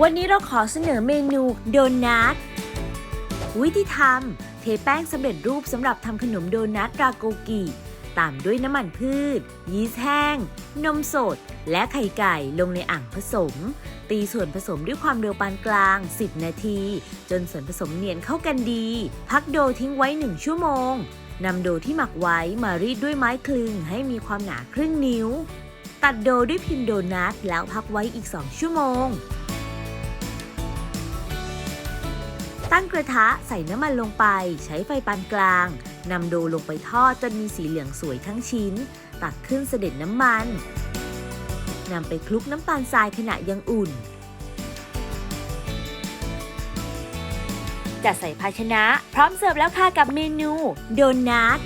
วันนี้เราขอเสนอเมนูโดนัทวิธีทำเทแป้งสำเร็จรูปสำหรับทำขนมโดนัทราโกกิตามด้วยน้ำมันพืช ยีสต์แห้ง นมสด และไข่ไก่ลงในอ่างผสม ตีส่วนผสมด้วยความเร็วปานกลาง 10 นาที จนส่วนผสมเนียนเข้ากันดี พักโดทิ้งไว้ 1 ชั่วโมงนำโดที่หมักไว้มารีดด้วยไม้คลึงให้มีความหนาครึ่งนิ้ว ตัดโดด้วยพิมพ์โดนัทแล้วพักไว้อีก 2 ชั่วโมง ตั้งกระทะใส่น้ำมันลงไป ใช้ไฟปานกลางนำโดลงไปทอดจนมีสีเหลืองสวยทั้งชิ้น ตักขึ้นเสด็จน้ำมันนำไปคลุกน้ำตาลทรายขณะยังอุ่น จัดใส่ภาชนะ พร้อมเสิร์ฟแล้วค่ะกับเมนู โดนัท